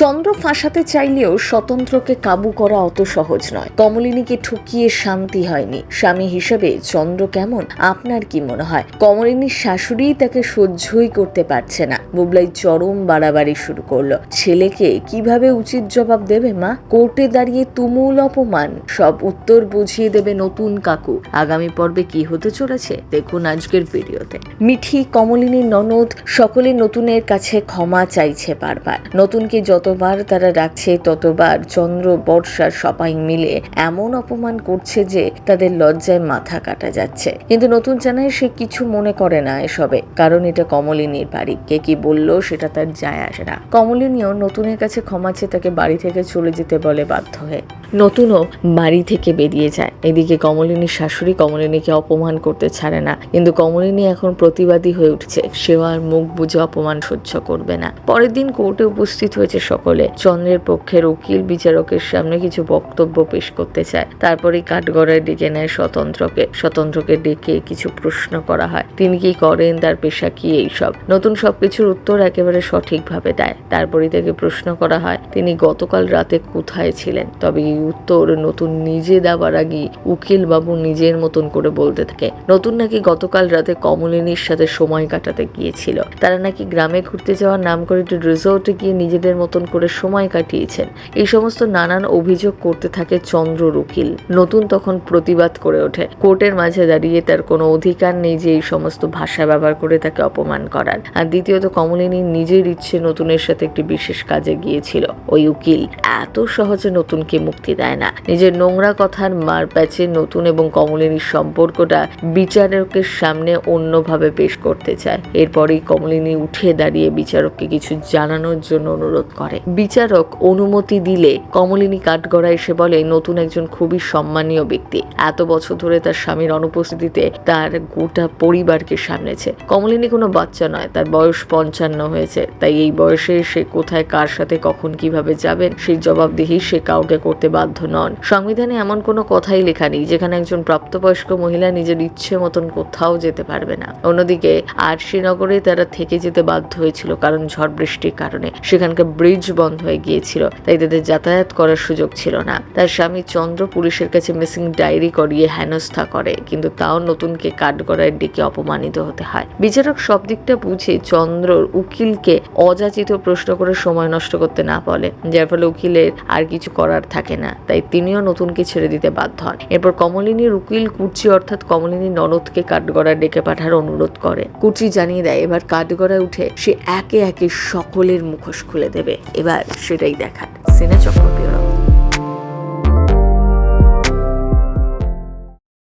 চন্দ্র ফাঁসাতে চাইলেও স্বতন্ত্রকে কাবু করা অত সহজ নয়। কমলিনীকে ঠুকিয়ে শান্তি হয়নি। স্বামী হিসেবে চন্দ্র কেমন, আপনার কি মনে হয়? কমলিনীর শাশুড়ি তাকে সহ্যই করতে পারছে না। বুবলাই চরম বাড়াবাড়ি শুরু করল। ছেলেকে কীভাবে উচিত জবাব দেবে মা? কোর্টে দাঁড়িয়ে তুমুল অপমান। সব উত্তর বুঝিয়ে দেবে নতুন কাকু। আগামী পর্বে কি হতে চলেছে? দেখুন আজকের ভিডিওতে। মিঠি, কমলিনীর ননদ সকলে নতুনের কাছে ক্ষমা চাইছে বারবার। নতুনকে যতবার তারা ডাকছে ততবার চন্দ্র বর্ষার সবাই মিলে এমন অপমান করছে যে তাদের লজ্জায় মাথা কাটা যাচ্ছে। কিন্তু নতুন জানায় সে কিছু মনে করে না এসবে, কারণ এটা কমলিনীর বাড়ি। কে কি বলল সেটা তার যায় আসে না। কমলিনীও নতুনের কাছে ক্ষমা চেয়ে তাকে বাড়ি থেকে চলে যেতে বলে বাধ্য হয়ে। নতুনও বাড়ি থেকে বেরিয়ে যায়। এদিকে কমলিনীর শাশুড়ি কমলিনীকে অপমান করতে ছাড়ে না। কিন্তু কমলিনী এখন প্রতিবাদী হয়ে উঠছে। সেও আর মুখ বুঝে অপমান সহ্য করবে না। পরের দিন কোর্টে উপস্থিত হয়েছে সকলে চন্দ্রের পক্ষের উকিল বিচারকের সামনে কিছু বক্তব্য পেশ করতে চায়। তারপরে কাঠগড়ায় ডেকে নেয় স্বতন্ত্রকে। স্বতন্ত্রকে ডেকে কিছু প্রশ্ন করা হয়। তিনি কি করেন, তার পেশা কি এইসব? নতুন সবকিছুর উত্তর একেবারে সঠিকভাবে দেয়। তারপরে তাকে প্রশ্ন করা হয়, তিনি গতকাল রাতে কোথায় ছিলেন? তবে এই উত্তর নতুন নিজে দেওয়ার আগে উকিল বাবু নিজের মতন করে বলতে থাকে, নতুন নাকি গতকাল রাতে কমলিনীর সাথে সময় কাটাতে গিয়েছিল? তারা নাকি গ্রামে ঘুরতে যাওয়ার নাম করে একটু রিসোর্টে গিয়ে নিজেদের মতন করে সময় কাটিয়েছেন। এই সমস্ত নানান অভিযোগ করতে থাকে চন্দ্রর উকিল নতুন তখন প্রতিবাদ করে ওঠে। কোর্টের মাঝে দাঁড়িয়ে তার কোনো অধিকার নেই যে এই সমস্ত ভাষা ব্যবহার করে তাকে অপমান করার। আর দ্বিতীয়ত কমলিনী নিজের ইচ্ছে নতুনের সাথে একটি বিশেষ কাজে গিয়েছিল। ওই উকিল এত সহজে নতুনকে মুক্তি দেয় না। নিজের নোংরা কথার মার প্যাচে নতুন এবং কমলিনীর সম্পর্কটা বিচারকের সামনে অন্যভাবে পেশ করতে চায়। এরপরেই কমলিনী উঠে দাঁড়িয়ে বিচারককে কিছু জানানোর জন্য অনুরোধ করে। বিচারক অনুমতি দিলে কমলিনী কাঠগড়ায় এসে বলে, নতুন একজন খুবই সম্মানীয় ব্যক্তি। এত বছর ধরে তার স্বামীর অনুপস্থিতিতে তার গোটা পরিবারকে সামলেছে। কমলিনী কোনো বাচ্চা নয়, তার বয়স পঞ্চান্ন হয়েছে। তাই এই বয়সে সে কোথায়, কার সাথে, কখন, কীভাবে যাবেন, সেই জবাবদিহি সে কাউকে করতে বাধ্য নন। সংবিধানে এমন কোনো কথাই লেখা নেই, যেখানে একজন প্রাপ্তবয়স্ক মহিলা নিজের ইচ্ছে মতন কোথাও যেতে পারবে না। অন্যদিকে, আর শ্রীনগরে তারা থেকে যেতে বাধ্য হয়েছিল, কারণ ঝড় বৃষ্টির কারণে। সেখানকার ব্রিজ বন্ধ হয়ে গিয়েছিল, তাই তাদের যাতায়াত করার সুযোগ ছিল না। তার স্বামী চন্দ্র পুলিশের কাছে মিসিং ডায়েরি করিয়ে হেনস্থা করে, কিন্তু তাও নতুনকে কাঠগড়ায় ডেকে অপমানিত হতে হয়। বিচারক সব দিকটা বুঝে চন্দ্রর উকিলকে অযাচিত প্রশ্ন করে সময় নষ্ট করতে না বলে, যার ফলে উকিলের আর কিছু করার থাকে না, তাই তিনিও নতুনকে ছেড়ে দিতে বাধ্য হন। এরপর কমলিনীর উকিল কুর্চি অর্থাৎ কমলিনী ননদকে কাঠগড়ায় ডেকে পাঠার অনুরোধ করে। কুর্চি জানিয়ে দেয়, এবার কাঠগড়ায় উঠে সে একে একে সকলের মুখোশ খুলে দেবে। এবার সেটাই দেখার। সিনে চক্রবর্তী